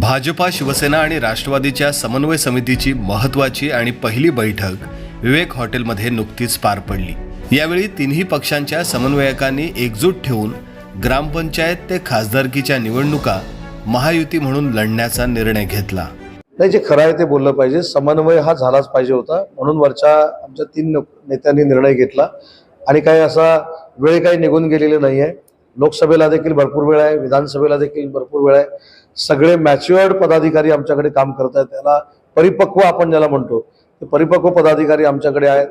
भाजपा शिवसेना आणि राष्ट्रवादीच्या समन्वय समितीची महत्त्वाची आणि पहिली बैठक विवेक हॉटेलमध्ये नुकतीच पार पडली. यावेळी तिन्ही पक्षांच्या समन्वयकांनी एकजूट ठेवून ग्रामपंचायत ते खासदारकीच्या निवडणुका महायुती म्हणून लढण्याचा निर्णय घेतला. नाही जे खरं आहे ते बोललं पाहिजे. समन्वय हा झालाच पाहिजे होता. म्हणून वरच्या आमच्या तीन नेत्यांनी निर्णय घेतला. आणि काही असा वेळ काही निघून गेलेली नाही आहे लोकसभेला देखील भरपूर वेळ आहे. विधानसभेला देखील भरपूर वेळ आहे. सगळे मॅच्युअर्ड पदाधिकारी आमच्याकडे काम करत आहेत. त्याला परिपक्व आपण ज्याला म्हणतो ते परिपक्व पदाधिकारी आमच्याकडे आहेत.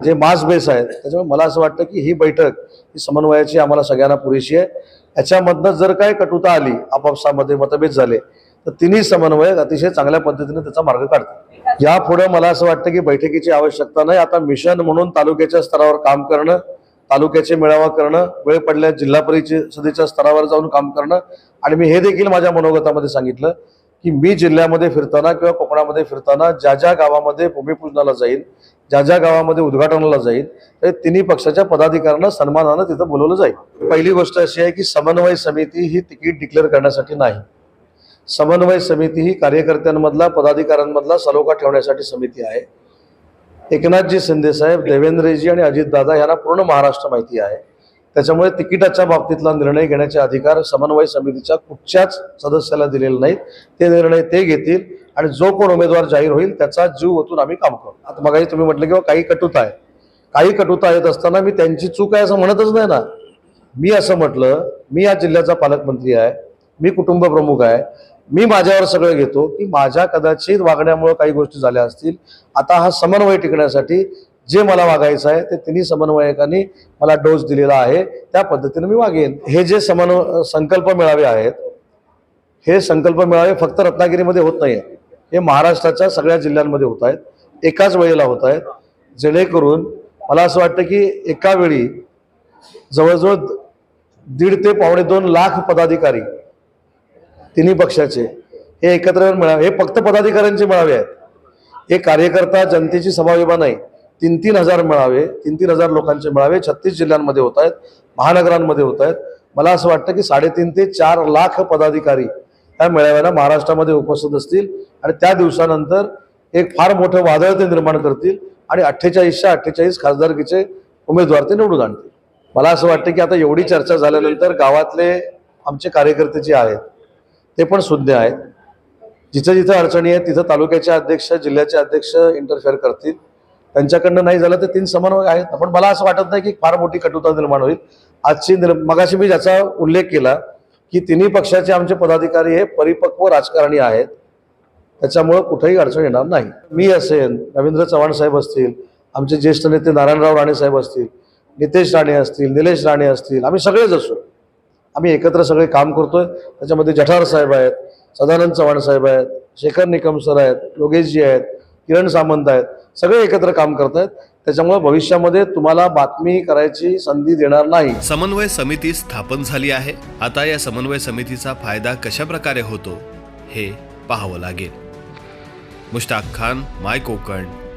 जे मास बेस आहेत. त्याच्यामुळे मला असं वाटतं की ही बैठक ही समन्वयाची आम्हाला सगळ्यांना पुरेशी आहे. याच्यामधनं जर काय कटुता आली आपापसामध्ये मतभेद झाले तर तिन्ही समन्वयक अतिशय चांगल्या पद्धतीने त्याचा मार्ग काढतात. यापुढे मला असं वाटतं की बैठकीची आवश्यकता नाही. आता मिशन म्हणून तालुक्याच्या स्तरावर काम करणं तालुक्याचे मेळावा करणं वेळ पडल्यास जिल्हा परिषदेच्या स्तरावर जाऊन काम करणं. आणि मी हे देखील माझ्या मनोगतामध्ये सांगितलं की मी जिल्ह्यामध्ये फिरताना किंवा कोकणामध्ये फिरताना ज्या ज्या गावामध्ये भूमिपूजनाला जाईल ज्या ज्या गावामध्ये उद्घाटनाला जाईल तर तिन्ही पक्षाच्या पदाधिकाऱ्यांना सन्मानानं तिथं बोलवलं जाईल. पहिली गोष्ट अशी आहे की समन्वय समिती ही तिकीट डिक्लेअर करण्यासाठी नाही. समन्वय समिती ही कार्यकर्त्यांमधला पदाधिकाऱ्यांमधला सलोखा ठेवण्यासाठी समिती आहे. एकनाथजी शिंदेसाहेब देवेंद्रजी आणि अजितदादा यांना पूर्ण महाराष्ट्र माहिती आहे. त्याच्यामुळे तिकिटाच्या बाबतीतला निर्णय घेण्याचे अधिकार समन्वय समितीच्या कुठच्याच सदस्याला दिलेले नाहीत. ते निर्णय ते घेतील आणि जो कोण उमेदवार जाहीर होईल त्याचा जीव ओतून आम्ही काम करू. आता मगाही तुम्ही म्हटलं किंवा काही कटुता आहे. काही कटुता येत असताना मी त्यांची चूक आहे असं म्हणतच नाही ना. मी असं म्हटलं मी या जिल्ह्याचा पालकमंत्री आहे. मी कुटुंब प्रमुख आहे. मी माझ्यावर सगळं घेतो की माझ्या कदाचित वागण्यामुळे काही गोष्टी झाल्या असतील. आता हा समन्वय टिकण्यासाठी जे मला वागायचं आहे ते तिन्ही समन्वयकांनी मला डोस दिलेला आहे. त्या पद्धतीने मी वागेन. हे जे समन्वय संकल्प मिळावे आहेत हे संकल्प मिळावे फक्त रत्नागिरीमध्ये होत नाही हे महाराष्ट्राच्या सगळ्या जिल्ह्यांमध्ये होत आहेत. एकाच वेळेला होत आहेत. जेणेकरून मला असं वाटतं की एका वेळी जवळजवळ दीड ते पावणे दोन लाख पदाधिकारी तिन्ही पक्षाचे. हे एकत्र मिळावे मेळावे. हे फक्त पदाधिकाऱ्यांचे मेळावे आहेत. हे कार्यकर्ता जनतेची सभाविभा नाही. तीन तीन हजार मेळावे तीन तीन हजार लोकांचे मेळावे छत्तीस जिल्ह्यांमध्ये होत आहेत महानगरांमध्ये होत आहेत. मला असं वाटतं की साडेतीन ते चार लाख पदाधिकारी या मेळाव्याला महाराष्ट्रामध्ये उपस्थित असतील आणि त्या दिवसानंतर एक फार मोठं वादळ ते निर्माण करतील आणि अठ्ठेचाळीसच्या अठ्ठेचाळीस खासदारकीचे उमेदवार ते निवडून आणतील. मला असं वाटतं की आता एवढी चर्चा झाल्यानंतर गावातले आमचे कार्यकर्ते जे आहेत ते पण सुज्ञ आहेत. जिथं जिथं अडचणी आहेत तिथं तालुक्याचे अध्यक्ष जिल्ह्याचे अध्यक्ष इंटरफेअर करतील. त्यांच्याकडनं नाही झालं तर तीन समन्वय आहेत. पण मला असं वाटत नाही की फार मोठी कटुता निर्माण होईल. आजची निर् मगाशी मी ज्याचा उल्लेख केला की तिन्ही पक्षाचे आमचे पदाधिकारी हे परिपक्व राजकारणी आहेत. त्याच्यामुळं कुठेही अडचण येणार नाही. मी असेल रवींद्र चव्हाण साहेब असतील आमचे ज्येष्ठ नेते नारायणराव राणे साहेब असतील नितेश राणे असतील निलेश राणे असतील आम्ही सगळेच असू. आम्ही एकत्र सगळे काम करतोय. त्याच्यामध्ये जठार साहेब आहेत सदानंद चव्हाण साहेब आहेत शेखर निकम सर आहेत योगेशजी आहेत किरण सामंत आहेत. सगळे एकत्र काम करत आहेत त्याच्यामुळे भविष्यामध्ये तुम्हाला बातमी करायची संधी देणार नाही. समन्वय समिती स्थापन झाली आहे. आता या समन्वय समितीचा फायदा कशा प्रकारे होतो हे पाहावं लागेल. Mushtaq Khan my Konkan.